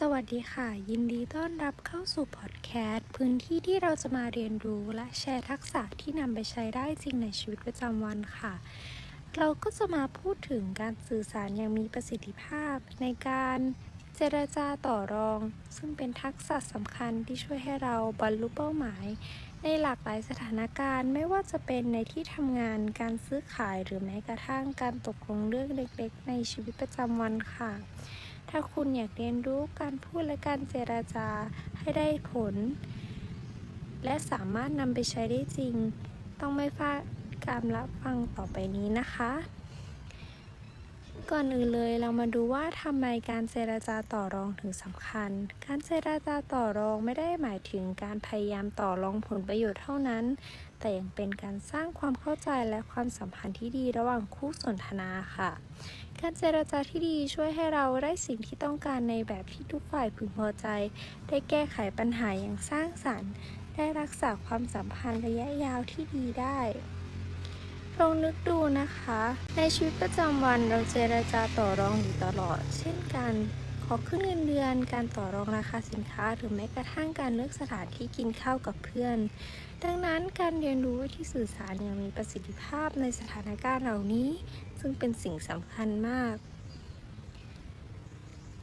สวัสดีค่ะ ยินดีต้อนรับเข้าสู่พอดแคสต์พื้นที่ที่เราจะมาเรียนรู้และแชร์ทักษะที่นำไปใช้ได้จริงในชีวิตประจำวันค่ะ เราก็จะมาพูดถึงการสื่อสารอย่างมีประสิทธิภาพ ในการเจรจาต่อรอง ซึ่งเป็นทักษะสำคัญที่ช่วยให้เราบรรลุเป้าหมาย ในหลากหลายสถานการณ์ ไม่ว่าจะเป็นในที่ทำงานการซื้อขายหรือแม้กระทั่งการตกลงเรื่องเล็กๆ ในชีวิตประจำวันค่ะ ถ้าคุณอยากเรียนรู้การพูดและการเจราจาให้ได้ผล และสามารถนำไปใช้ได้จริง ต้องไม่พลาดการรับฟังต่อไปนี้นะคะ ก่อนอื่นเลยเรามาดูว่าทำไมการเจราจาต่อรองถึงสำคัญ การเจราจาต่อรองไม่ได้หมายถึงการพยายามต่อรองผลประโยชน์เท่านั้น แต่ยังเป็นการสร้างความเข้าใจและความสัมพันธ์ที่ดีระหว่างคู่สนทนาค่ะ การเจรจาที่ดีช่วยให้เราได้สิ่งที่ต้องการในแบบที่ทุกฝ่ายพึงพอใจ ได้แก้ไขปัญหาอย่างสร้างสรรค์ ได้รักษาความสัมพันธ์ระยะยาวที่ดีได้ ลองนึกดูนะคะ ในชีวิตประจำวันเราเจรจาต่อรองอยู่ตลอด เช่นการขอขึ้นเงินเดือน การต่อรองราคาสินค้า หรือแม้กระทั่งการเลือกสถานที่กินข้าวกับเพื่อน ดังนั้นการเรียนรู้วิธีสื่อสารอย่างมีประสิทธิภาพในสถานการณ์เหล่านี้ ซึ่งเป็นสิ่งสำคัญมาก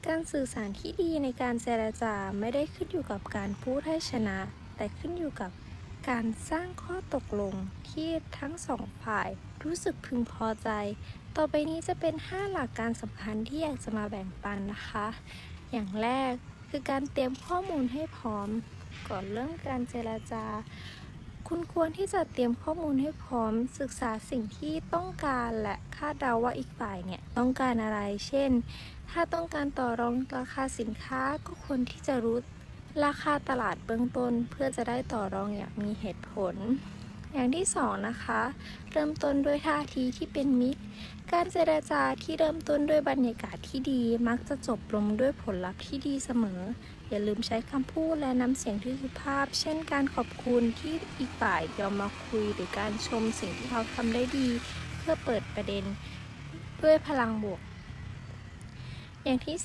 การสื่อสารที่ดีในการเจรจาไม่ได้ขึ้นอยู่กับการพูดให้ชนะ แต่ขึ้นอยู่กับ การสร้างข้อตกลงที่ทั้งสองฝ่ายรู้สึกพึงพอใจ ต่อไปนี้จะเป็น 5 หลักการสำคัญที่อยากจะมาแบ่งปันนะคะ อย่างแรกคือการเตรียมข้อมูลให้พร้อม ก่อนเริ่มการเจรจา คุณควรที่จะเตรียมข้อมูลให้พร้อม ศึกษาสิ่งที่ต้องการและคาดเดาว่าอีกฝ่ายเนี่ยต้องการอะไร เช่น ถ้าต้องการต่อรองราคาสินค้าก็ควรที่จะรู้ ราคาตลาดเบื้องต้นเพื่อจะได้ต่อรองอย่างมีเหตุผล อย่างที่สองนะคะ เริ่มต้นด้วยท่าทีที่เป็นมิตร การเจรจาที่เริ่มต้นด้วยบรรยากาศที่ดี มักจะจบลงด้วยผลลัพธ์ที่ดีเสมอ อย่าลืมใช้คำพูดและน้ำเสียงที่สุภาพ เช่นการขอบคุณที่อีกฝ่ายยอมมาคุย หรือการชมสิ่งที่เขาทำได้ดี เพื่อเปิดประเด็น ด้วยพลังบวก อย่างที่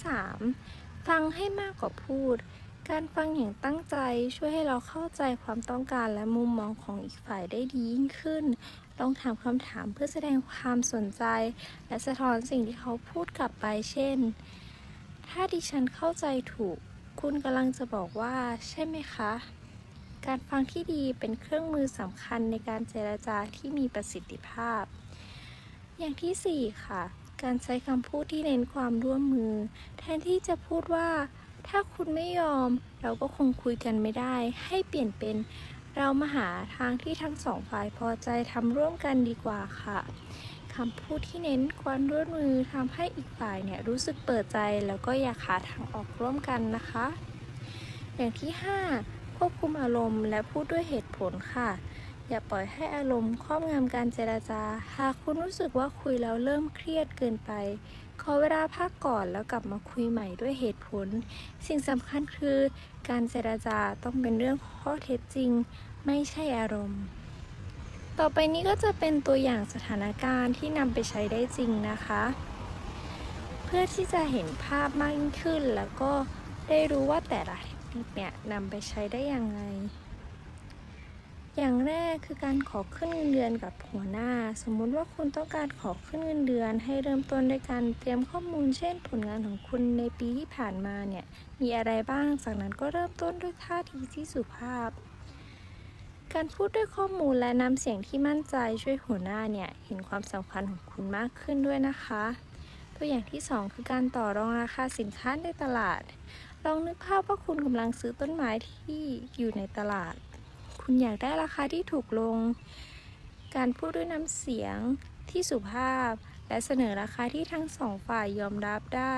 3 ฟังให้มากกว่าพูด การฟังอย่างตั้งใจช่วยให้เราเข้าใจความต้องการและมุมมองของอีกฝ่ายได้ดียิ่งขึ้น ลองถามคำถามเพื่อแสดงความสนใจ และสะท้อนสิ่งที่เขาพูดกลับไปเช่น ถ้าดิฉันเข้าใจถูก คุณกำลังจะบอกว่า ใช่ไหมคะ การฟังที่ดีเป็นเครื่องมือสำคัญในการเจรจาที่มีประสิทธิภาพ อย่างที่ 4 ค่ะ การใช้คำพูดที่เน้นความร่วมมือ แทนที่จะพูดว่า ถ้าคุณไม่ยอมเราก็คงคุยกันไม่ได้ ให้เปลี่ยนเป็น เรามาหาทางที่ทั้งสองฝ่ายพอใจทำร่วมกันดีกว่าค่ะคำพูดที่เน้นความร่วมมือทำให้อีกฝ่ายเนี่ยรู้สึกเปิดใจแล้วก็อยากหาทางออกร่วมกันนะคะ อย่างที่ 5 ควบคุมอารมณ์และพูดด้วยเหตุผลค่ะ อย่าปล่อยให้อารมณ์ครอบงำการเจราจา หากคุณรู้สึกว่าคุยแล้วเริ่มเครียดเกินไป ขอเวลาพักก่อนแล้วกลับมาคุยใหม่ด้วยเหตุผล สิ่งสำคัญคือ การเจราจาต้องเป็นเรื่องข้อเท็จจริง ไม่ใช่อารมณ์ ต่อไปนี้ก็จะเป็นตัวอย่างสถานการณ์ที่นำไปใช้ได้จริงนะคะ เพื่อที่จะเห็นภาพมากยิ่งขึ้นแล้วก็ได้รู้ว่าแต่ละเทคนิคเนี่ยนำไปใช้ได้ยังไง อย่างแรกคือการขอขึ้นเงินเดือนกับหัวหน้า สมมุติว่าคุณต้องการขอขึ้นเงินเดือน ให้เริ่มต้นด้วยการเตรียมข้อมูล เช่น ผลงานของคุณในปีที่ผ่านมาเนี่ยมีอะไรบ้าง จากนั้นก็เริ่มต้นด้วยท่าทีที่สุภาพ การพูดด้วยข้อมูลและนำเสียงที่มั่นใจช่วยหัวหน้าเนี่ยเห็นความสำคัญของคุณมากขึ้นด้วยนะคะ ตัวอย่างที่ 2 คือการต่อรองราคาสินค้าในตลาด ลองนึกภาพว่าคุณกำลังซื้อต้นไม้ที่อยู่ในตลาด คุณอยากได้ราคาที่ถูกลง การพูดด้วยน้ำเสียงที่สุภาพ และเสนอราคาที่ทั้งสองฝ่ายยอมรับได้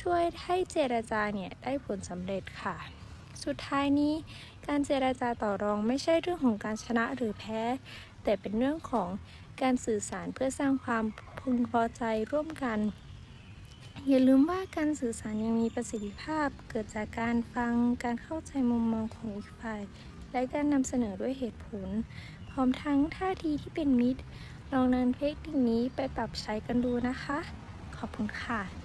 ช่วยให้เจรจาเนี่ยได้ผลสำเร็จค่ะ สุดท้ายนี้ การเจรจาต่อรองไม่ใช่เรื่องของการชนะหรือแพ้ แต่เป็นเรื่องของการสื่อสารเพื่อสร้างความพึงพอใจร่วมกัน อย่าลืมว่าการสื่อสารยังมีประสิทธิภาพเกิดจากการฟังการเข้าใจมุมมองของอีกฝ่าย และการนำเสนอด้วยเหตุผล พร้อมทั้งท่าทีที่เป็นมิตร ลองนำเทคนิคนี้ไปปรับใช้กันดูนะคะ ขอบคุณค่ะ